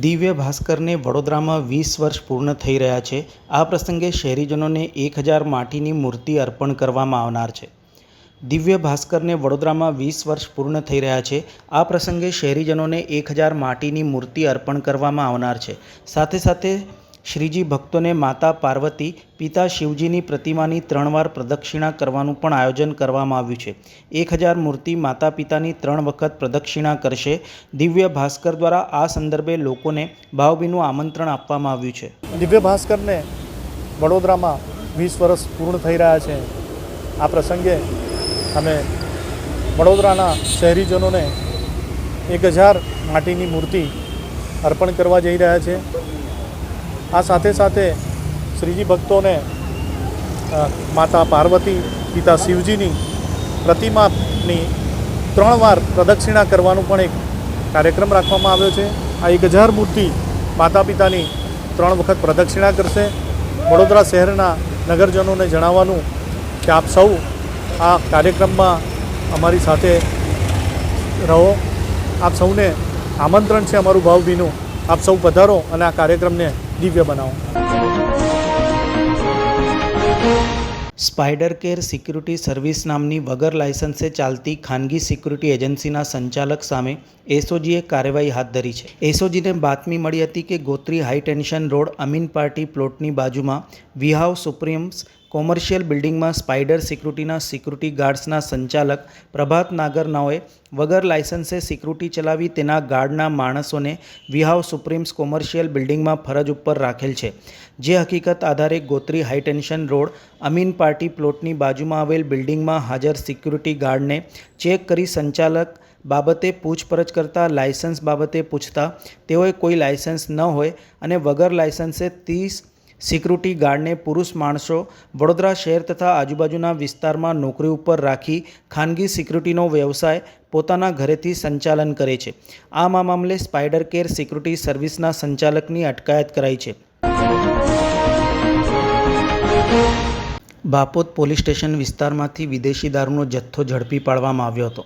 દિવ્ય ભાસ્કરને વડોદરામાં વીસ વર્ષ પૂર્ણ થઈ રહ્યા છે. આ પ્રસંગે શહેરીજનોને એક હજાર માટીની મૂર્તિ અર્પણ કરવામાં આવનાર છે. દિવ્ય ભાસ્કરને વડોદરામાં વીસ વર્ષ પૂર્ણ થઈ રહ્યા છે. આ પ્રસંગે શહેરીજનોને એક હજાર માટીની મૂર્તિ અર્પણ કરવામાં આવનાર છે. સાથે સાથે શ્રીજી ભક્તોને માતા પાર્વતી, પિતા શિવજીની પ્રતિમાની ત્રણ વાર પ્રદક્ષિણા કરવાનું પણ આયોજન કરવામાં આવ્યું છે. એક હજાર મૂર્તિ માતા પિતાની ત્રણ વખત પ્રદક્ષિણા કરશે. દિવ્ય ભાસ્કર દ્વારા આ સંદર્ભે લોકોને ભાવભીનું આમંત્રણ આપવામાં આવ્યું છે. દિવ્ય ભાસ્કરને વડોદરામાં વીસ વર્ષ પૂર્ણ થઈ રહ્યા છે. આ પ્રસંગે અમે વડોદરાના શહેરીજનોને એક હજાર માટીની મૂર્તિ અર્પણ કરવા જઈ રહ્યા છે. આ સાથે સાથે શ્રીજી ભક્તોને માતા પાર્વતી, પિતા શિવજીની પ્રતિમાની ત્રણ વાર પ્રદક્ષિણા કરવાનું પણ એક કાર્યક્રમ રાખવામાં આવ્યો છે. આ એક હજાર મૂર્તિ માતા પિતાની ત્રણ વખત પ્રદક્ષિણા કરશે. વડોદરા શહેરના નગરજનોને જણાવવાનું કે આપ સૌ આ કાર્યક્રમમાં અમારી સાથે રહો. આપ સૌને આમંત્રણ છે અમારું ભાવભીનું. આપ સૌ પધારો અને આ કાર્યક્રમને દિવ્ય બનાવો. સ્પાઈડર કેર સિક્યુરિટી સર્વિસ નામની વગર લાયસન્સે ચાલતી ખાનગી સિક્યુરિટી એજન્સીના સંચાલક સામે એસઓજીએ કાર્યવાહી હાથ ધરી છે. એસઓજીને બાતમી મળી હતી કે Gotri high tension road Amin party પ્લોટની બાજુમાં વિહાવ સુપ્રીમ્સ કોમર્શિયલ બિલ્ડિંગમાં સ્પાઈડર સિક્યુરિટીના સિક્યુરિટી ગાર્ડ્સના સંચાલક પ્રભાત નાગરનાઓએ વગર લાયસન્સે સિક્યુરિટી ચલાવી તેના ગાર્ડના માણસોને વિહાવ સુપ્રીમ્સ કોમર્શિયલ બિલ્ડિંગમાં ફરજ ઉપર રાખેલ છે. જે હકીકત આધારે Gotri high tension road Amin party પ્લોટની બાજુમાં આવેલ બિલ્ડિંગમાં હાજર સિક્યુરિટી ગાર્ડને ચેક કરી સંચાલક બાબતે પૂછપરછ કરતા લાયસન્સ બાબતે પૂછતા તેઓએ કોઈ લાયસન્સ ન હોય અને વગર લાયસન્સે ત્રીસ સિક્યુરિટી ગાર્ડને પુરુષ માણસો વડોદરા શહેર તથા આજુબાજુના વિસ્તારમાં નોકરી ઉપર રાખી ખાનગી સિક્યુરિટીનો વ્યવસાય પોતાના ઘરેથી સંચાલન કરે છે. આ મામલે સ્પાઈડર કેર સિક્યુરિટી સર્વિસના સંચાલકની અટકાયત કરાઈ છે. બાપોદ પોલીસ સ્ટેશન વિસ્તારમાંથી વિદેશી દારૂનો જથ્થો ઝડપી પાડવામાં આવ્યો હતો.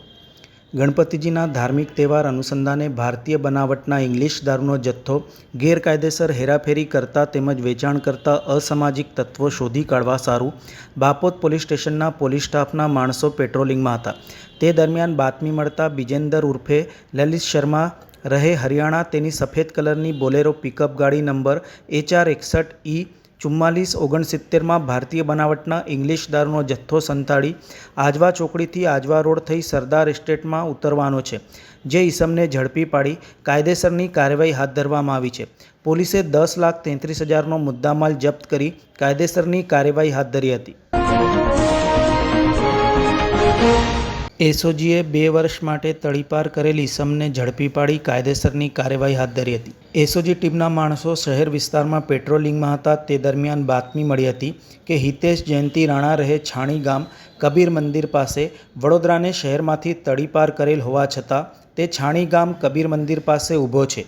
ગણપતિજીના ધાર્મિક તહેવાર અનુસંધાને ભારતીય બનાવટના ઇંગ્લિશ દારૂનો જથ્થો ગેરકાયદેસર હેરાફેરી કરતા તેમજ વેચાણ કરતા અસામાજિક તત્વો શોધી કાઢવા સારું બાપોદ પોલીસ સ્ટેશનના પોલીસ સ્ટાફના માણસો પેટ્રોલિંગમાં હતા. તે દરમિયાન બાતમી મળતા બિજેન્દર ઉર્ફે લલિત શર્મા રહે હરિયાણા. તેની સફેદ કલરની બોલેરો પિકઅપ ગાડી નંબર એચઆર એકસઠ ઈ ચુમ્માલીસ, ઓગણસિત્તેરમાં ભારતીય બનાવટના ઇંગ્લિશ દારૂનો જથ્થો સંતાડી આજવા ચોકડીથી આજવા રોડ થઈ સરદાર એસ્ટેટમાં ઉતરવાનો છે, જે ઈસમને ઝડપી પાડી કાયદેસરની કાર્યવાહી હાથ ધરવામાં આવી છે. પોલીસે દસ લાખ તેત્રીસ હજારનો મુદ્દામાલ જપ્ત કરી કાયદેસરની કાર્યવાહી હાથ ધરી હતી. એસઓજીએ બે વર્ષ માટે તડીપાર કરેલ ઈસમને ઝડપી પાડી કાયદેસરની કાર્યવાહી હાથ ધરી હતી. એસઓજી ટીમના માણસો શહેર વિસ્તારમાં પેટ્રોલિંગમાં હતા. તે દરમિયાન બાતમી મળી હતી કે હિતેશ જયંતિ રાણા રહે છાણી ગામ કબીર મંદિર પાસે. વડોદરાને શહેરમાંથી તડીપાર કરેલ હોવા છતાં તે છાણી ગામ કબીર મંદિર પાસે ઊભો છે.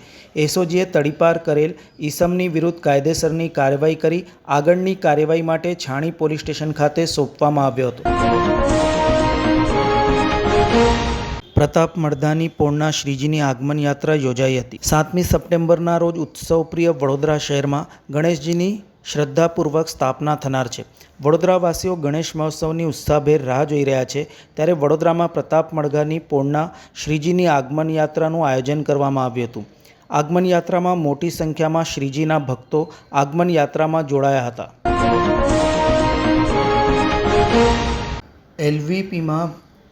એસઓજીએ તડીપાર કરેલ ઈસમની વિરુદ્ધ કાયદેસરની કાર્યવાહી કરી આગળની કાર્યવાહી માટે છાણી પોલીસ સ્ટેશન ખાતે સોંપવામાં આવ્યો હતો. પ્રતાપ મળધાની પોળના શ્રીજીની આગમન યાત્રા યોજાઈ હતી. સાતમી સપ્ટેમ્બરના રોજ ઉત્સવપ્રિય વડોદરા શહેરમાં ગણેશજીની શ્રદ્ધાપૂર્વક સ્થાપના થનાર છે. વડોદરાવાસીઓ ગણેશ મહોત્સવની ઉત્સાહભેર રાહ જોઈ રહ્યા છે, ત્યારે વડોદરામાં પ્રતાપ મળગાની પોળના શ્રીજીની આગમન યાત્રાનું આયોજન કરવામાં આવ્યું હતું. આગમન યાત્રામાં મોટી સંખ્યામાં શ્રીજીના ભક્તો આગમન યાત્રામાં જોડાયા હતા. એલવીપીમાં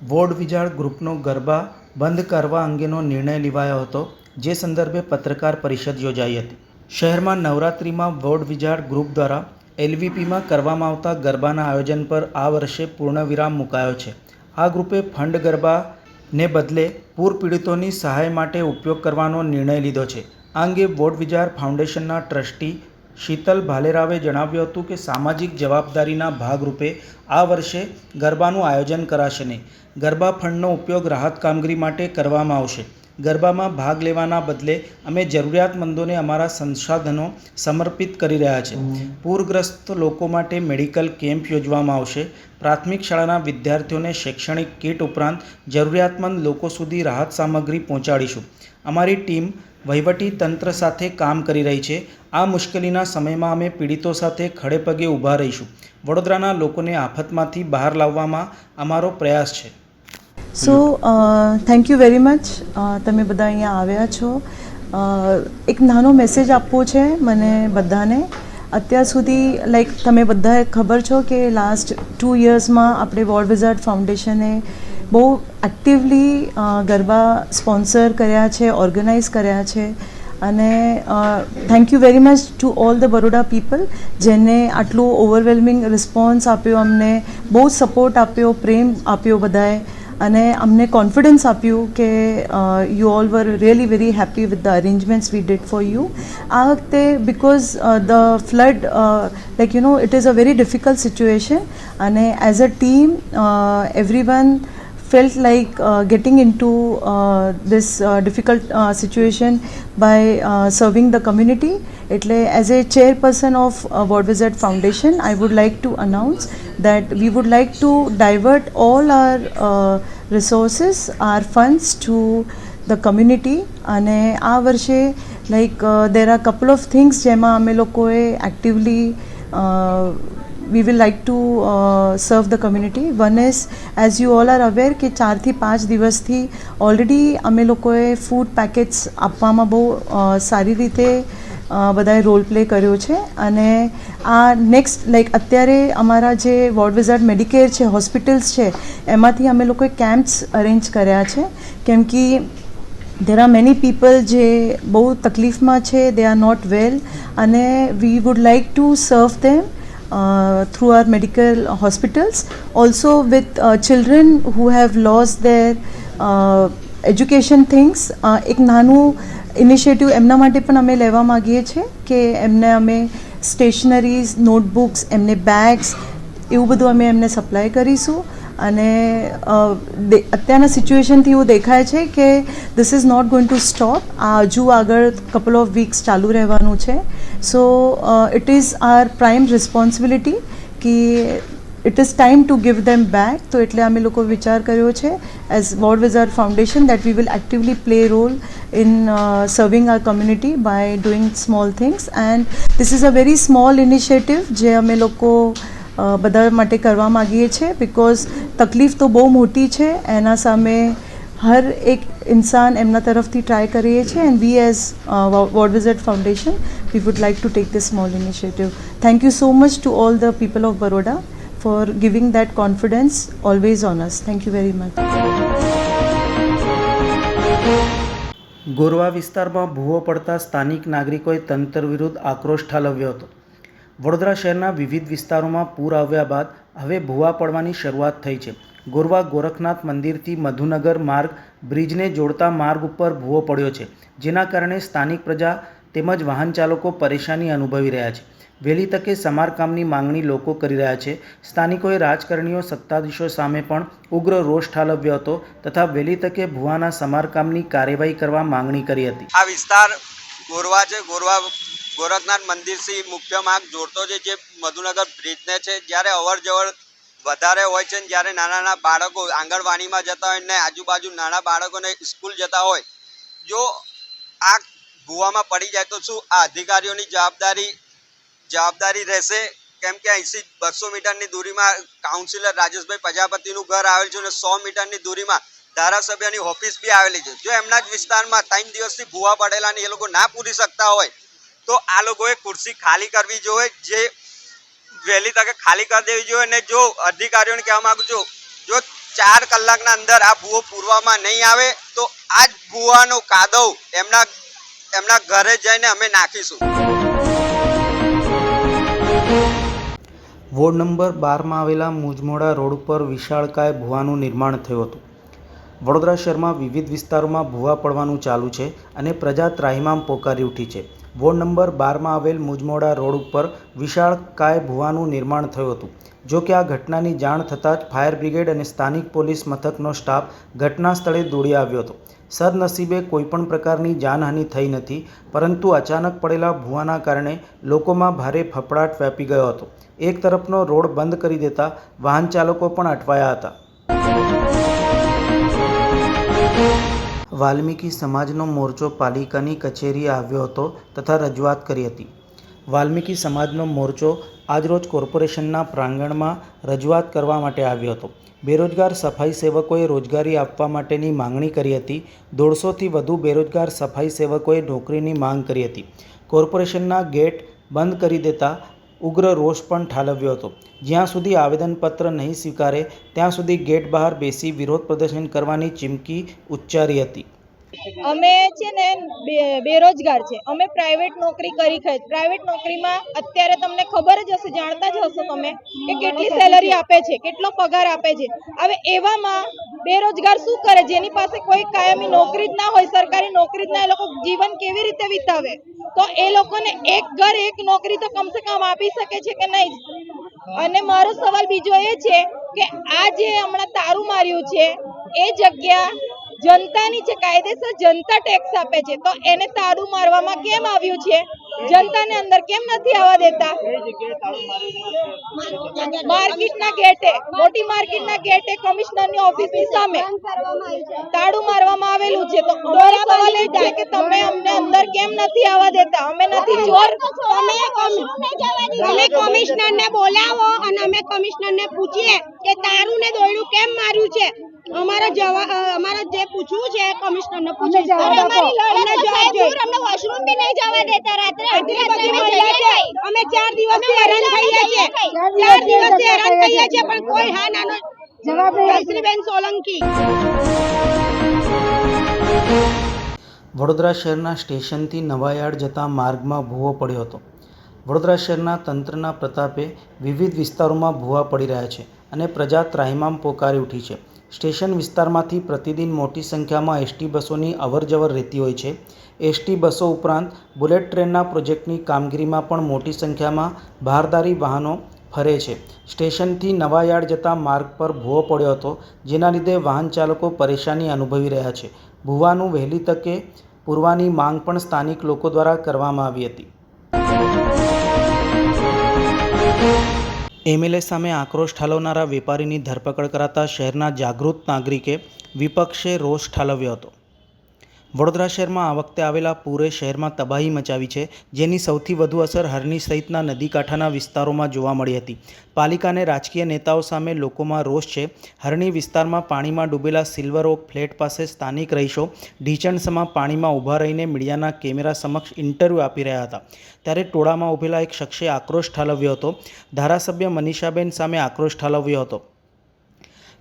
વોર્ડ વિજાળ ગ્રુપનો ગરબા બંધ કરવા અંગેનો નિર્ણય લેવાયો હતો, જે સંદર્ભે પત્રકાર પરિષદ યોજાઈ હતી. શહેરમાં નવરાત્રિમાં વોર્ડ વિજાળ ગ્રુપ દ્વારા એલવીપીમાં કરવામાં આવતા ગરબાના આયોજન પર આ વર્ષે પૂર્ણવિરામ મુકાયો છે. આ ગ્રુપે ફંડ ગરબાને બદલે પૂર પીડિતોની સહાય માટે ઉપયોગ કરવાનો નિર્ણય લીધો છે. આ અંગે વોર્ડ વિજાર ફાઉન્ડેશનના ટ્રસ્ટી શીતલ ભાલેરાવે જણાવ્યું હતું કે સામાજિક જવાબદારીના ભાગરૂપે આ વર્ષે ગરબાનું આયોજન કરાશે નહીં. ગરબા ફંડનો ઉપયોગ રાહત કામગીરી માટે કરવામાં આવશે. ગરબામાં ભાગ લેવાના બદલે અમે જરૂરિયાતમંદોને અમારા સંસાધનો સમર્પિત કરી રહ્યા છે. પૂરગ્રસ્ત લોકો માટે મેડિકલ કેમ્પ યોજવામાં આવશે. પ્રાથમિક શાળાના વિદ્યાર્થીઓને શૈક્ષણિક કીટ ઉપરાંત જરૂરિયાતમંદ લોકો સુધી રાહત સામગ્રી પહોંચાડીશું. અમારી ટીમ વહીવટી તંત્ર સાથે કામ કરી રહી છે. આ મુશ્કેલીના સમયમાં અમે પીડિતો સાથે ખડેપગે ઊભા રહીશું. વડોદરાના લોકોને આફતમાંથી બહાર લાવવામાં અમારો પ્રયાસ છે. So thank you very much તમે બધા અહીંયા આવ્યા છો. એક નાનો મેસેજ આપવો છે મને બધાને. અત્યાર સુધી લાઈક તમે બધાએ ખબર છો કે લાસ્ટ ટુ યર્સમાં આપણે વોર્ડ વિઝાર્ડ ફાઉન્ડેશને બહુ એક્ટિવલી ગરબા સ્પોન્સર કર્યા છે ઓર્ગેનાઇઝ કર્યા છે અને thank you very much to all the Baroda people જેને આટલું ઓવરવેલ્મિંગ રિસ્પોન્સ આપ્યો, અમને બહુ સપોર્ટ આપ્યો, પ્રેમ આપ્યો બધાએ અને અમને કોન્ફિડન્સ આપ્યું કે you all were really very happy with the arrangements we did for you આ વખતે because the flood like you know it is a very difficult situation અને as a team every one felt like uh, getting into uh, this uh, difficult uh, situation by uh, serving the community. એટલે as a chairperson of uh, World Wizard Foundation, I would like to announce that we would like to divert all our uh, resources, our funds to the community અને આ વર્ષે like there are couple of things જેમાં અમે લોકોએ actively will like to uh, serve the community. One is, as you all are aware, કે ચારથી પાંચ દિવસથી ઓલરેડી અમે લોકોએ ફૂડ પેકેટ્સ આપવામાં બહુ સારી રીતે બધાએ રોલ પ્લે કર્યો છે અને આ નેક્સ્ટ લાઈક અત્યારે અમારા જે વોર્ડ વિઝાર્ડ મેડિકેર છે હોસ્પિટલ્સ છે એમાંથી અમે લોકોએ કેમ્પ્સ અરેન્જ કર્યા છે કેમ કે દેર આર મેની પીપલ જે બહુ તકલીફમાં છે દે આર નોટ વેલ અને we would like to serve them uh, through our medical hospitals. Also, with uh, children who have lost their uh, things, uh, એક નાનું ઇનિશિયેટિવ એમના માટે પણ અમે લેવા માગીએ છીએ કે એમને અમે સ્ટેશનરીઝ નોટબુક્સ એમને બેગ્સ એવું બધું અમે એમને સપ્લાય કરીશું અને અત્યારના સિચ્યુએશનથી એવું દેખાય છે કે this is not going to stop આ હજુ આગળ કપલ ઓફ વીક્સ ચાલુ રહેવાનું છે. So it is our prime responsibility કે it is time to give them back તો એટલે અમે લોકો વિચાર કર્યો છે as Ward Wizard Foundation that we will actively play role in serving our community by doing small things and this is a very small initiative જે અમે લોકો બધા માટે કરવા માગીએ છીએ બિકોઝ તકલીફ તો બહુ મોટી છે. એના સામે હર એક ઇન્સાન એમના તરફથી ટ્રાય કરીએ છીએ and we as Ward Wizard Foundation we would like to take this small initiative thank you so much to all the people of Baroda for giving that confidence always on us thank you very much Gorwa વિસ્તારમાં ભૂવો પડતા સ્થાનિક નાગરિકોએ તંત્ર વિરુદ્ધ આક્રોશ ઠાલવ્યો હતો. વડોદરા શહેરના વિવિધ વિસ્તારોમાં પૂર આવ્યા બાદ હવે ભૂવા પડવાની શરૂઆત થઈ છે. ગોરવા ગોરખનાથ મંદિરથી મધુનગર માર્ગ બ્રિજને જોડતા માર્ગ ઉપર ભૂવો પડ્યો છે, જેના કારણે સ્થાનિક પ્રજા તેમજ વાહન ચાલકો પરેશાની અનુભવી રહ્યા છે. વહેલી તકે સમારકામની માંગણી લોકો કરી રહ્યા છે. સ્થાનિકોએ રાજકારણીઓ, સત્તાધીશો સામે પણ ઉગ્ર રોષ ઠાલવ્યો હતો તથા વહેલી તકે ભુવાના સમારકામની કાર્યવાહી કરવા માંગણી કરી હતી. આ વિસ્તાર ગોરવા છે. ગોરવા ગોરખનાથ મંદિરથી મુખ્ય માર્ગ જોડતો છે, જે મધુનગર બ્રિજને છે. જ્યારે અવર જવર વધારે હોય છે જ્યારે નાના નાના બાળકો આંગણવાડીમાં જતા હોય ને આજુબાજુ નાના બાળકોને સ્કૂલ જતા હોય, જો આ ભૂવામાં પડી જાય તો શું આ અધિકારીઓની જવાબદારી જવાબદારી રહેશે? કેમ કે અહીંથી બસો મીટરની દૂરીમાં કાઉન્સિલર રાજેશભાઈ પ્રજાપતિનું ઘર આવેલ છે અને સો મીટરની દૂરીમાં ધારાસભ્યની ઓફિસ બી આવેલી છે. જો એમના જ વિસ્તારમાં ત્રણ દિવસથી ભૂવા પડેલા ને એ લોકો ના પૂરી શકતા હોય તો આ લોકોએ ખુરશી ખાલી કરવી જોઈએ, જે વહેલી તકે ખાલી કરી દેવી જોઈએ અને જો અધિકારીઓને કહેવા માગું છું, જો ચાર કલાકના અંદર આ ભૂવો પૂરવામાં નહીં આવે, તો આ જ ભૂવાનો કાદવ એમના એમના ઘરે જઈને અમે નાખીશું. વોર્ડ નંબર બારમાં આવેલા મુજમોડા રોડ ઉપર વિશાળકાય ભૂવાનું નિર્માણ થયું હતું. વડોદરા શહેરમાં વિવિધ વિસ્તારોમાં ભૂવા પડવાનું ચાલુ છે અને પ્રજા ત્રાહિમામ પોકારી ઉઠી છે. વોર્ડ નંબર બારમાં આવેલ મુજમોડા રોડ ઉપર વિશાળ કાય ભૂવાનું નિર્માણ થયું હતું. જો કે આ ઘટનાની જાણ થતાં જ ફાયર બ્રિગેડ અને સ્થાનિક પોલીસ મથકનો સ્ટાફ ઘટના સ્થળે દોડી આવ્યો હતો. સદનસીબે કોઈપણ પ્રકારની જાનહાનિ થઈ નથી, પરંતુ અચાનક પડેલા ભૂવાના કારણે લોકોમાં ભારે ફફડાટ વ્યાપી ગયો હતો. એક તરફનો રોડ બંધ કરી દેતા વાહન ચાલકો પણ અટવાયા હતા. વાલ્મીકી સમાજનો મોરચો પાલિકાની કચેરીએ આવ્યો હતો તથા રજૂઆત કરી હતી. વાલ્મીકી સમાજનો મોરચો આજરોજ કોર્પોરેશનના પ્રાંગણમાં રજૂઆત કરવા માટે આવ્યો હતો. બેરોજગાર સફાઈ સેવકોએ રોજગારી આપવા માટેની માંગણી કરી હતી. દોઢસોથી વધુ બેરોજગાર સફાઈ સેવકોએ નોકરીની માંગ કરી હતી. કોર્પોરેશનના ગેટ બંધ કરી દેતા ઉગ્ર રોષ પણ ઠાલવ્યો હતો. જ્યાં સુધી આવેદનપત્ર નહીં સ્વીકારે, ત્યાં સુધી ગેટ બહાર બેસી વિરોધ પ્રદર્શન કરવાની ચીમકી ઉચ્ચારી હતી. અમે છે ને બેરોજગાર છે. અમે પ્રાઇવેટ નોકરી કરી પ્રાઇવેટ નોકરીમાં અત્યારે તમને ખબર જ હશે જાણતા જ હશો તમે કે કેટલી સેલરી આપે છે કેટલો પગાર આપે છે. હવે એવામાં બેરોજગાર શું કરે? જેની પાસે કોઈ કાયમી નોકરી જ ના હોય સરકારી નોકરી જ ના એ લોકો જીવન કેવી રીતે વિતાવે? તો એ લોકોને એક ઘર એક નોકરી તો કમસે કમ આપી શકે છે કે નહીં? અને મારો સવાલ બીજો એ છે કે આ જે હમણાં તારું માર્યું છે એ જગ્યા જનતાની છે કાયદેસર જનતા ટેક્સ આપે છે તો એને તાળું મારવામાં કેમ આવ્યું છે? જનતાને અંદર કેમ નથી આવવા દેતા? માર્કેટના ગેટે મોટી માર્કેટના ગેટે કમિશનરની ઓફિસની સામે તાળું મારવામાં આવેલું છે તો અમારો સવાલ એ છે કે તમે અમને અંદર કેમ નથી આવવા દેતા? અમે નથી ચોર. તમે કમિશનર ને બોલાવો અને અમે કમિશનર ને પૂછીએ કે તારું ને દોયડું કેમ માર્યું છે? અમારો જવા અમારે જે પૂછવું છે કમિશનર ને પૂછે અમને જવાબ જોઈએ અમને વોશરૂમ બી નહીં જવા દેતા રાત્રે. આટલી બધી મહિલા છે અમે ચાર દિવસથી હેરાન થઈએ છીએ ચાર દિવસથી હેરાન થઈએ છીએ પણ કોઈ હા નાનો જવાબ જયશ્રીબેન સોલંકી. વડોદરા શહેરના સ્ટેશનથી નવાયાર્ડ જતા માર્ગમાં ભૂવો પડ્યો હતો. વડોદરા શહેરના તંત્રના પ્રતાપે વિવિધ વિસ્તારોમાં ભૂવા પડી રહ્યા છે અને પ્રજા ત્રાહિમામ પોકારી ઉઠી છે. સ્ટેશન વિસ્તારમાંથી પ્રતિદિન મોટી સંખ્યામાં એસટી બસોની અવરજવર રહેતી હોય છે. એસટી બસો ઉપરાંત બુલેટ ટ્રેનના પ્રોજેક્ટની કામગીરીમાં પણ મોટી સંખ્યામાં ભારદારી વાહનો ફરે છે. સ્ટેશનથી નવાયાર્ડ જતા માર્ગ પર ભૂવો પડ્યો હતો, જેના લીધે વાહન ચાલકો પરેશાની અનુભવી રહ્યા છે. ભૂવાનું વહેલી તકે પૂરવાની માંગ પણ સ્થાનિક લોકો દ્વારા કરવામાં આવી હતી. એમએલએ સામે આક્રોશ ઠાલવનારા વેપારીની ધરપકડ કરાતા શહેરના જાગૃત નાગરિકે વિપક્ષે રોષ ઠાલવ્યો હતો. વડોદરા શહેરમાં આ વખતે આવેલા પૂરે શહેરમાં તબાહી મચાવી છે, જેની સૌથી વધુ અસર હરણી સહિતના નદી કાંઠાના વિસ્તારોમાં જોવા મળી હતી. પાલિકાને રાજકીય નેતાઓ સામે લોકોમાં રોષ છે. હરણી વિસ્તારમાં પાણીમાં ડૂબેલા સિલ્વર ઓક ફ્લેટ પાસે સ્થાનિક રહીશો ઢીચણસમાં પાણીમાં ઊભા રહીને મીડિયાના કેમેરા સમક્ષ ઇન્ટરવ્યૂ આપી રહ્યા હતા. ત્યારે ટોળામાં ઊભેલા એક શખ્સે આક્રોશ ઠાલવ્યો હતો. ધારાસભ્ય મનીષાબેન સામે આક્રોશ ઠાલવ્યો હતો.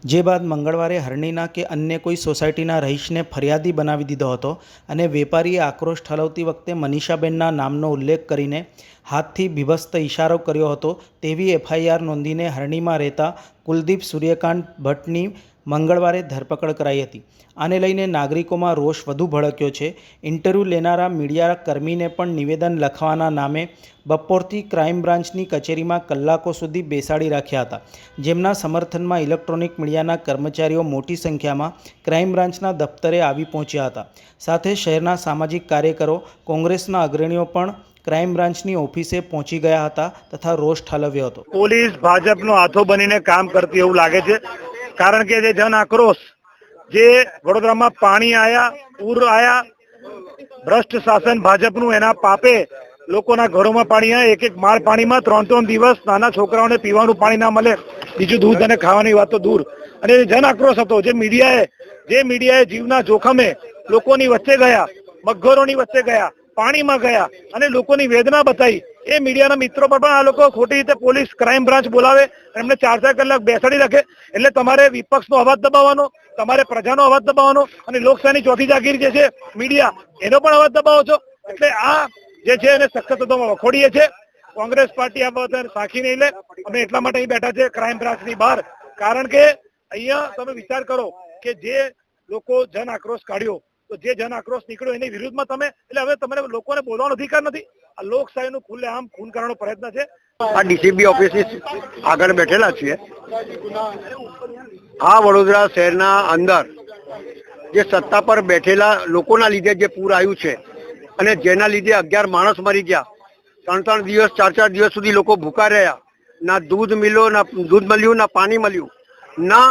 જે બાદ મંગળવારે હરણીના કે અન્ય કોઈ સોસાયટીના રહીશને ફરિયાદી બનાવી દીધો હતો અને વેપારીએ આક્રોશ ઠાલવતી વખતે મનીષાબેનના નામનો ઉલ્લેખ કરીને હાથથી બીભત્સ ઇશારો કર્યો હતો તેવી એફઆઈઆર નોંધીને હરણીમાં રહેતા કુલદીપ સૂર્યકાંત ભટ્ટની મંગળવારે ધરપકડ કરાઈ હતી. આને લઈને નાગરિકોમાં રોષ વધુ ભડક્યો છે. ઇન્ટરવ્યૂ લેનારા મીડિયા કર્મીને પણ નિવેદન લખવાના નામે બપોરથી ક્રાઇમ બ્રાન્ચની કચેરીમાં કલાકો સુધી બેસાડી રાખ્યા હતા. જેમના સમર્થનમાં ઇલેક્ટ્રોનિક મીડિયાના કર્મચારીઓ મોટી સંખ્યામાં ક્રાઇમ બ્રાન્ચના દફતરે આવી પહોંચ્યા હતા. સાથે શહેરના સામાજિક કાર્યકરો, કોંગ્રેસના અગ્રણીઓ પણ ક્રાઇમ બ્રાન્ચની ઓફિસે પહોંચી ગયા હતા તથા રોષ ઠાલવ્યો હતો. પોલીસ ભાજપનો હાથો બનીને કામ કરતી એવું લાગે છે. કારણ કે જે જન આક્રોશ, જે વડોદરામાં પાણી આયા, પૂર આયા, ભ્રષ્ટ શાસન ભાજપનું, એના પાપે લોકોના ઘરોમાં પાણી આવે એક એક માળ પાણીમાં ત્રણ ત્રણ દિવસ નાના છોકરાઓને પીવાનું પાણી ના મળે, બીજું દૂધ અને ખાવાની વાત તો દૂર. અને જન આક્રોશ હતો, જે મીડિયાએ જે મીડિયાએ જીવના જોખમે લોકોની વચ્ચે ગયા, મગરોની વચ્ચે ગયા પાણીમાં ગયા અને લોકોની વેદના બતાવી એ મીડિયાના મિત્રો પર પણ આ લોકો ખોટી રીતે પોલીસ ક્રાઇમ બ્રાન્ચ બોલાવે, એમને ચાર ચાર કલાક બેસાડી રાખે. એટલે તમારે વિપક્ષનો અવાજ દબાવવાનો, તમારે પ્રજાનો અવાજ દબાવવાનો અને લોકશાહીની ચોથી જાગીર જે છે, મીડિયા, એનો પણ અવાજ દબાવો છો. એટલે આ જે છે એને સખત વખોડીએ છે. કોંગ્રેસ પાર્ટી આ બાબતે સાખી નહીં લે. અમે એટલા માટે અહીં બેઠા છે ક્રાઇમ બ્રાન્ચની બહાર. કારણ કે અહીંયા તમે વિચાર કરો કે જે લોકો જન આક્રોશ કાઢ્યો તો જે જન આક્રોશ નીકળ્યો એની વિરુદ્ધમાં તમે, એટલે હવે તમને લોકોને બોલવાનો અધિકાર નથી. આ લોકશાહીનું ખુલ્લેઆમ ખૂન કરવાનો પ્રયત્ન છે. આ ડીસીબી ઓફિસની આગળ બેઠેલા છીએ. આ વડોદરા શહેરના અંદર જે સત્તા પર બેઠેલા લોકોના લીધે જે પૂર આવ્યું છે અને જેના લીધે અગિયાર માણસ મરી ગયા. ત્રણ ત્રણ દિવસ, ચાર ચાર દિવસ સુધી લોકો ભૂખા રહ્યા. ના દૂધ મિલ્યો ના દૂધ મળ્યું, ના પાણી મળ્યું. ના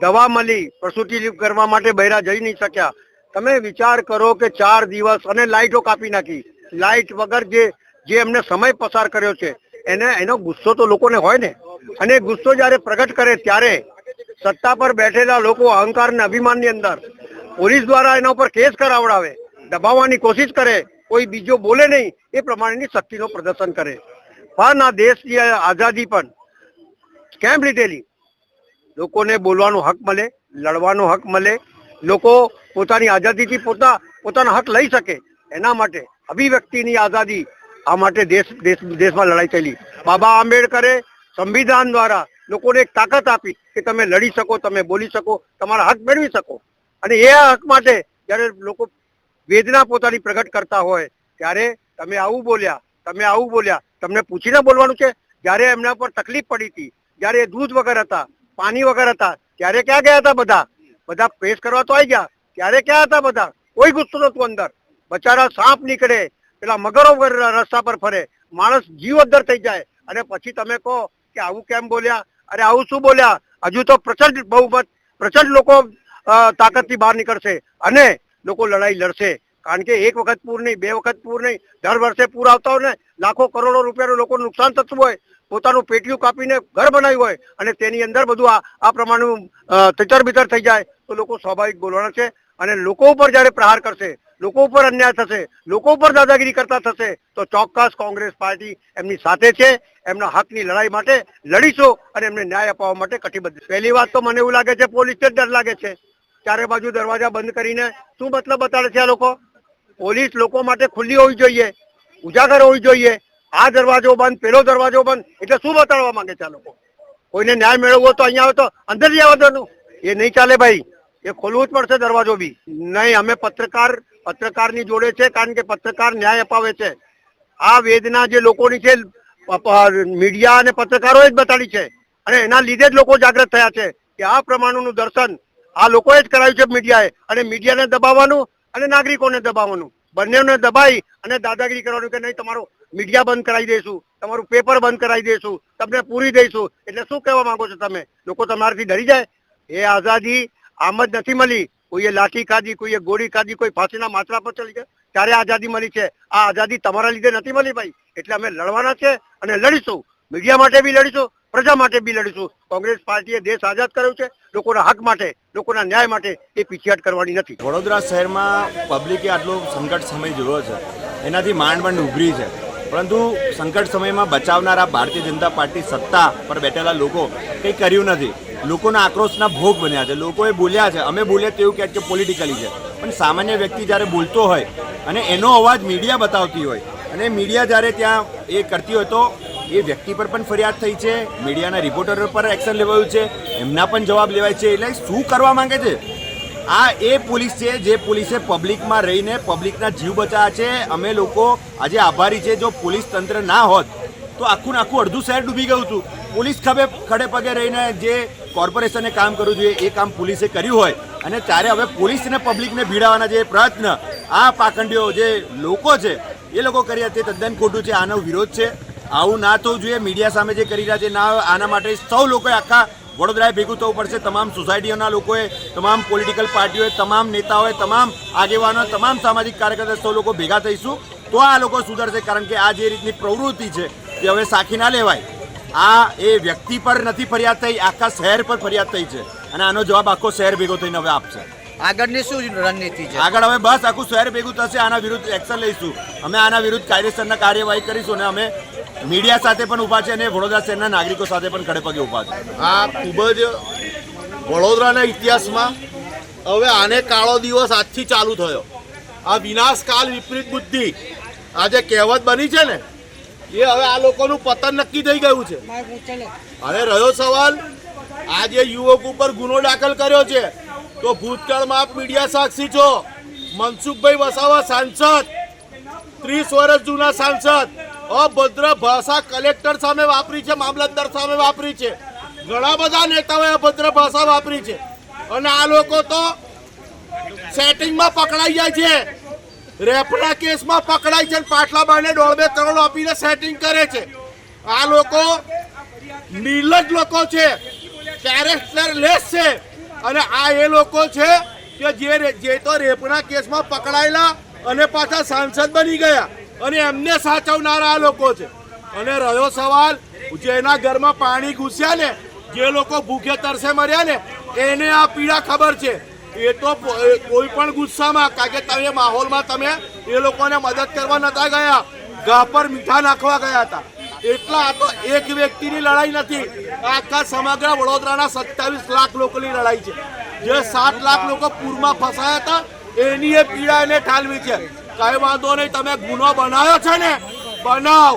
દવા મળી, પ્રસૂતિ કરવા માટે બૈરા જઈ નહીં શક્યા. તમે વિચાર કરો કે ચાર દિવસ અને લાઇટો કાપી નાખી. લાઇટ વગર જે જે એમને સમય પસાર કર્યો છે, એને, એનો ગુસ્સો તો લોકોને હોય ને? અને ગુસ્સો જ્યારે પ્રગટ કરે ત્યારે સત્તા પર બેઠેલા લોકો અહંકાર અને અભિમાનની અંદર પોલીસ દ્વારા એના ઉપર કેસ કરાવડાવે, દબાવવાની કોશિશ કરે, કોઈ બીજો બોલે નહીં, એ પ્રમાણેની શક્તિનો પ્રદર્શન કરે. પણ આ દેશની આઝાદી પણ કેમ લીધેલી? લોકોને બોલવાનો હક મળે, લડવાનો હક મળે. લોકો પોતાની આઝાદીથી પોતા પોતાનો હક લઈ શકે એના માટે અભિવ્યક્તિની આઝાદી આ માટે દેશ દેશ દેશમાં લડાઈ થયેલી. બાબા આંબેડકરે સંવિધાન દ્વારા લોકોને એક તાકાત આપી કે તમે લડી શકો, તમે બોલી શકો, તમારા હક મેળવી શકો. અને એ હક માટે જ્યારે લોકો વેદના પોતાની પ્રગટ કરતા હોય, ત્યારે તમે આવું બોલ્યા, તમે આવું બોલ્યા, તમને પૂછીને બોલવાનું છે? જ્યારે એમના પર તકલીફ પડી હતી, જ્યારે દૂધ વગર હતા, પાણી વગર હતા, ત્યારે ક્યાં ગયા હતા બધા? બધા પ્રેસ કરવા તો આવી ગયા. ત્યારે ક્યાં હતા બધા? કોઈ ગુસ્સો નતું અંદર. બચારા સાપ નીકળે, પેલા મગરો રસ્તા પર ફરે. માણસ જીવ અદ્દર થઈ જાય. અને પછી તમે કહો કે આવું કેમ બોલ્યા? અરે આવું શું બોલ્યા? હજુ તો પ્રચંડ બહુમત પ્રચંડ લોકો તાકાત તાકાતથી બહાર નીકળશે અને લોકો લડાઈ લડશે. કારણ કે એક વખત પૂર નહીં, બે વખત પૂર નહીં. દર વર્ષે પૂર આવતા હોય ને, લાખો કરોડો રૂપિયાનું લોકોનું નુકસાન થતું હોય. પોતાનું પેટીયું કાપીને ઘર બનાવ્યું હોય અને તેની અંદર બધું આ આ પ્રમાણનું તચર બિતર થઈ જાય. તો લોકો સ્વાભાવિક બોલવાના છે. અને લોકો ઉપર જ્યારે પ્રહાર કરશે, લોકો ઉપર અન્યાય થશે, લોકો ઉપર દાદાગીરી કરતા થશે, તો ચોક્કસ કોંગ્રેસ પાર્ટી એમની સાથે છે, એમના હકની લડાઈ માટે લડીશું અને એમને ન્યાય અપાવવા માટે કટિબદ્ધ પહેલી વાત તો મને એવું લાગે છે પોલીસને જ ડર લાગે છે. ચારે બાજુ દરવાજા બંધ કરીને શું મતલબ બતાડે છે આ લોકો? પોલીસ લોકો માટે ખુલ્લી હોવી જોઈએ, ઉજાગર હોવી જોઈએ. આ દરવાજો બંધ, પેલો દરવાજો બંધ, એટલે શું બતાડવા માંગે છે આ લોકો? કોઈને ન્યાય મેળવવો તો અહીંયા આવે તો અંદર જઈ આવવાનું એ નહીં ચાલે ભાઈ. એ ખોલવું જ પડશે દરવાજો બી. નહીં, અમે પત્રકાર, પત્રકારની જોડે છે, કારણ કે પત્રકાર ન્યાય અપાવે છે. આ વેદના જે લોકોની છે મીડિયા અને પત્રકારોએ જ બતાડી છે. અને એના લીધે જ લોકો જાગૃત થયા છે કે આ પ્રમાણનું દર્શન આ લોકોએ જ કરાવ્યું છે મીડિયાએ. અને મીડિયાને દબાવવાનું અને નાગરિકોને દબાવવાનું. બંનેને દબાઈ અને દાદાગીરી કરવાનું કે નહીં, તમારો મીડિયા બંધ કરાવી દઈશું, તમારું પેપર બંધ કરાવી દઈશું, તમને પૂરી દઈશું. એટલે શું કહેવા માંગો છો તમે? લોકો તમારાથી ડરી જાય? એ આઝાદી આમ જ નથી મળી. કોઈએ લાઠી કાઢી, કોઈએ ગોળી કાઢી, કોઈ ફાંસીના માત્રા પર ચડી ગયા. ત્યારે આઝાદી મળી છે. આ આઝાદી તમારા લીધે નથી મળી ભાઈ. એટલે અમે લડવાના છે અને લડીશું. મીડિયા માટે બી લડીશું, પ્રજા માટે બી લડીશું. કોંગ્રેસ પાર્ટીએ દેશ આઝાદ કર્યો છે. લોકોના હક માટે, લોકોના ન્યાય માટે એ પીછેહટ કરવાની નથી. વડોદરા શહેરમાં પબ્લિકે આટલો સંકટ સમય જોયો છે. એનાથી માંડ માંડ ઉભરી છે. પરંતુ સંકટ સમયમાં બચાવનારા ભારતીય જનતા પાર્ટી સત્તા પર બેઠેલા લોકો કંઈ કર્યું નથી. લોકોના આક્રોશના ભોગ બન્યા છે. લોકોએ બોલ્યા છે, અમે બોલ્યા તેવું કહે કે પોલિટિકલી છે. પણ સામાન્ય વ્યક્તિ જ્યારે બોલતો હોય અને એનો અવાજ મીડિયા બતાવતી હોય અને મીડિયા જ્યારે ત્યાં એ કરતી હોય તો એ વ્યક્તિ પર પણ ફરિયાદ થઈ છે મીડિયાના રિપોર્ટરો પર એક્શન લેવાયું છે, એમના પણ જવાબ લેવાય છે. એટલે શું કરવા માંગે છે? આ એ પોલીસ છે, જે પોલીસે પબ્લિકમાં રહીને પબ્લિકના જીવ બચાવ્યા છે. અમે લોકો આજે આભારી છે, જો પોલીસ તંત્ર ના હોત તો આખું આખું અડધું શહેર ડૂબી ગયું હતું. પોલીસ ખભે ખડે પગે રહીને જે કોર્પોરેશને કામ કરવું જોઈએ એ કામ પોલીસે કર્યું હોય. અને ત્યારે હવે પોલીસને પબ્લિકને ભીડાવાના જે પ્રયત્ન, આ પાખંડીઓ જે લોકો છે, એ લોકો કર્યા તે તદ્દન ખોટું છે. આનો વિરોધ છે. આવું ના થવું જોઈએ. મીડિયા સામે જે કરી રહ્યા છે, ના આના માટે સૌ લોકોએ આખા વડોદરાએ ભેગું થવું પડશે. તમામ સોસાયટીઓના લોકોએ, તમામ પોલિટિકલ પાર્ટીઓએ, તમામ નેતાઓએ, તમામ આગેવાનો તમામ સામાજિક કાર્યકર્તા સૌ લોકો ભેગા થઈશું. તો આ લોકો સુધરશે, કારણ કે આ જે રીતની પ્રવૃત્તિ છે તે હવે સાખી ના લેવાય. આ એ વ્યક્તિ પર નથી ફરિયાદ થઈ આખા શહેર પર ફરિયાદ થઈ છે. અને આનો જવાબ આખો શહેર ભેગો થઈને હવે આપશે. આગળની શું રણનીતિ છે? આગળ હવે બસ આખું શહેર ભેગું થશે આના વિરુદ્ધ એક્શન લઈશું. અમે આના વિરુદ્ધ કાયદેસરના કાર્યવાહી કરીશું અને અમે મીડિયા સાથે પણ ઊભા છે અને વડોદરા શહેરના નાગરિકો સાથે પણ ખડે પગે ઊભા છે. આ ખૂબ જ વડોદરાના ઇતિહાસમાં હવે આને કાળો દિવસ આજથી ચાલુ થયો. આ વિનાશકાલ વિપરીત બુદ્ધિ આજે કહેવત બની છે ને એ હવે આ લોકોનું પતન નક્કી થઈ ગયું છે. હવે રહ્યો સવાલ આ જે યુવક ઉપર ગુનો દાખલ કર્યો છે તો ભૂતકાળમાં આપ મીડિયા સાક્ષી છો. મનસુખભાઈ વસાવા સાંસદ ત્રીસ વર્ષ જૂના સાંસદ અભદ્ર ભાષા કલેક્ટર સામે વાપરી છે મામલતદાર સામે વાપરી છે. ઘણા બધા નેતાઓએ અભદ્ર ભાષા વાપરી છે. અને આ લોકો તો સેટિંગમાં પકડાઈ જાય છે. રેપના કેસમાં પકડાય છે અને પાટલા બાને દોઢ બે કરોડ આપીને સેટિંગ કરે છે. આ લોકો નીલજ લોકો છે. કેરેક્ટર લેસ છે. અને આ એ લોકો છે કે જે જે તો રેપના કેસમાં પકડાયેલા અને પાછા સાંસદ બની ગયા. અને એમને સાચવનારા આ લોકો છે. અને રહ્યો સવાલ, જેના ઘરમાં પાણી ઘૂસ્યા ને, જે લોકો ભૂખે તરસે મર્યા ને, એને આ પીડા ખબર છે. એ તો કોઈ પણ ગુસ્સામાં, કારણ કે તમે માહોલમાં તમે એ લોકોને મદદ કરવા નતા ગયા. ઘા પર મીઠા નાખવા ગયા હતા. એટલા આ તો એક વ્યક્તિની લડાઈ નથી. આખા સમગ્ર વડોદરાના સત્તાવીસ લાખ લોકોની લડાઈ છે. જે સાત લાખ લોકો પૂરમાં ફસાયા હતા, એની એ પીડા એને ઠાલવી છે. કઈ વાંધો નહીં, તમે ગુનો બનાવ્યો છે ને, બનાવ.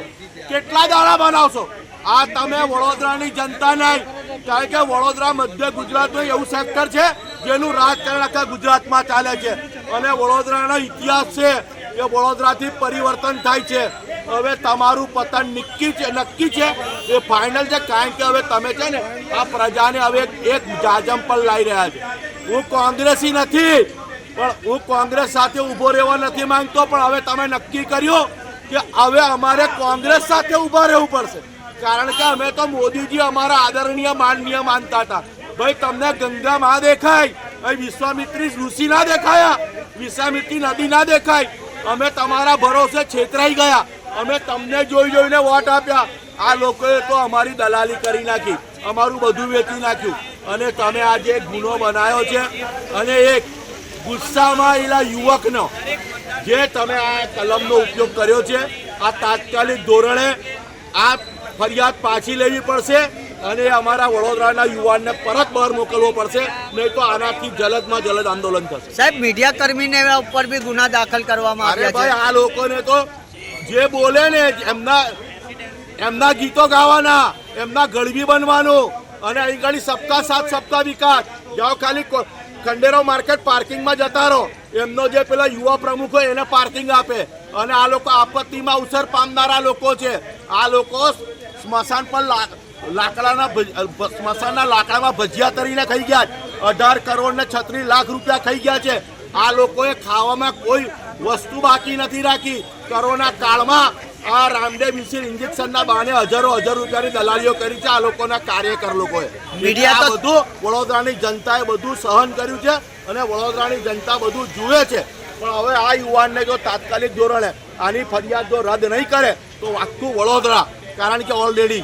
કેટલા દાડા બનાવશો? આ તમે વડોદરાની જનતા નહીં. કારણ કે વડોદરા મધ્ય ગુજરાતનું એવું સેક્ટર છે જેનું રાજકારણ આખા ગુજરાતમાં ચાલે છે. અને વડોદરાનો ઇતિહાસ છે કે વડોદરાથી પરિવર્તન થાય છે. હવે તમારું પતન નક્કી છે નક્કી છે? એ ફાઇનલ છે, કારણ કે હવે તમે છે ને આ પ્રજાને હવે એક- જાજમ પર લાવી રહ્યા છે. હું કોંગ્રેસી નથી, પણ હું કોંગ્રેસ સાથે ઊભો રહેવા નથી માંગતો, પણ હવે તમે નક્કી કર્યું કે હવે અમારે કોંગ્રેસ સાથે ઊભા રહેવું પડશે. કારણ કે અમે તો મોદીજી અમારા આદરણીય, માનનીય માનતા હતા. ભાઈ, તમને ગંગા માં દેખાય. અહીં વિશ્વામિત્રી ઋષિ ના દેખાયા. વિશ્વામિત્રી નદી ના દેખાય. અમે તમારા ભરોસે છેતરાઈ ગયા. અમે તમને જોઈ જોઈને વોટ આપ્યા. આ લોકોએ તો અમારી દલાલી કરી નાખી. અમારું બધું વેચી નાખ્યું. અને તમે આજે એક ગુનો બનાવ્યો છે, અને એક ગુસ્સામાં એલા યુવકનો, જે તમે આ કલમનો ઉપયોગ કર્યો છે, આ તાત્કાલિક ધોરણે આ ફરિયાદ પાછી લેવી પડશે. અને અમારા વડોદરાના યુવાનને પરત બહાર મોકલવો પડશે નહીં તો આનાથી જલદમાં જલદ આંદોલન થશે. સાહેબ મીડિયા કર્મીને ઉપર બી ગુના દાખલ કરવામાં આવે આવ્યા ભાઈ આ લોકોને તો જે બોલે ને એમના એમના ગીતો ગાવાના એમના ગળવી બનવાનું અને અહીં ઘણી સપ્તાહ સાત સપ્તાહ વિકાસ. જાઓ ખાલી ખંડેરો ખંડેરાવ માર્કેટ પાર્કિંગમાં જતા રહો. એમનો જે પેલા યુવા પ્રમુખ હોય એને પાર્કિંગ આપે. અને આ લોકો આપત્તિમાં અવસર પામનારા લોકો છે. આ લોકો સ્મશાન પર લાકડાના સ્મશાનના લાકડામાં ભજીયા તરીને ખાઈ ગયા છે. અઢાર કરોડ ને છત્રીસ લાખ રૂપિયા ખાઈ ગયા છે. આ લોકોએ ખાવામાં કોઈ વસ્તુ બાકી નથી રાખી. કોરોના કાળમાં આ રામદેવ મિશ્ર ઇન્જેક્શનના બહાને હજારો હજાર રૂપિયાની દલાલીઓ કરી છે. આ લોકોના કાર્યકર લોકોએ. મીડિયા મીડિયા બધું વડોદરાની જનતાએ બધું સહન કર્યું છે અને વડોદરાની જનતા બધું જુએ છે. પણ હવે આ યુવાનને જો તાત્કાલિક ધોરણે આની ફરિયાદ જો રદ નહીં કરે તો આખું વડોદરા. કારણ કે ઓલરેડી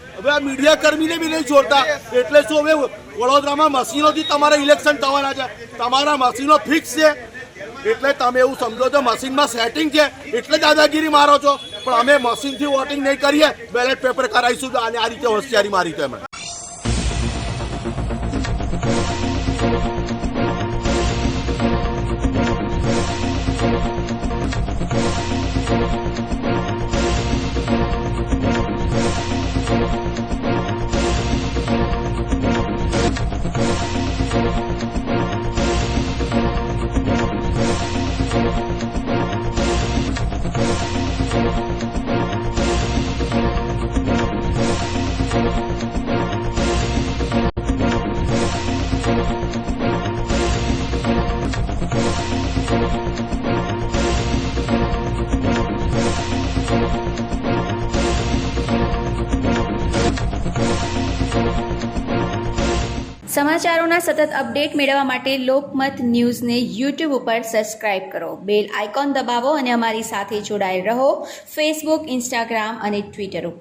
હવે આ મીડિયા કર્મીને બી નહીં છોડતા. એટલે શું હવે વડોદરામાં મશીનોથી તમારે ઇલેક્શન થવાના છે. તમારા મશીનો ફિક્સ છે. એટલે તમે એવું સમજો છો, મશીનમાં સેટિંગ છે. એટલે દાદાગીરી મારો છો. પણ અમે મશીનથી વોટિંગ નહીં કરીએ. બેલેટ પેપર કરાવીશું અને આ રીતે હોશિયારી મારી તો સમાચારોના સતત અપડેટ મેળવવા માટે લોકમત ન્યૂઝને યુટ્યુબ ઉપર સબસ્ક્રાઇબ કરો. બેલ આઇકોન દબાવો અને અમારી સાથે જોડાયેલ રહો. ફેસબુક ઇન્સ્ટાગ્રામ અને ટ્વિટર ઉપર.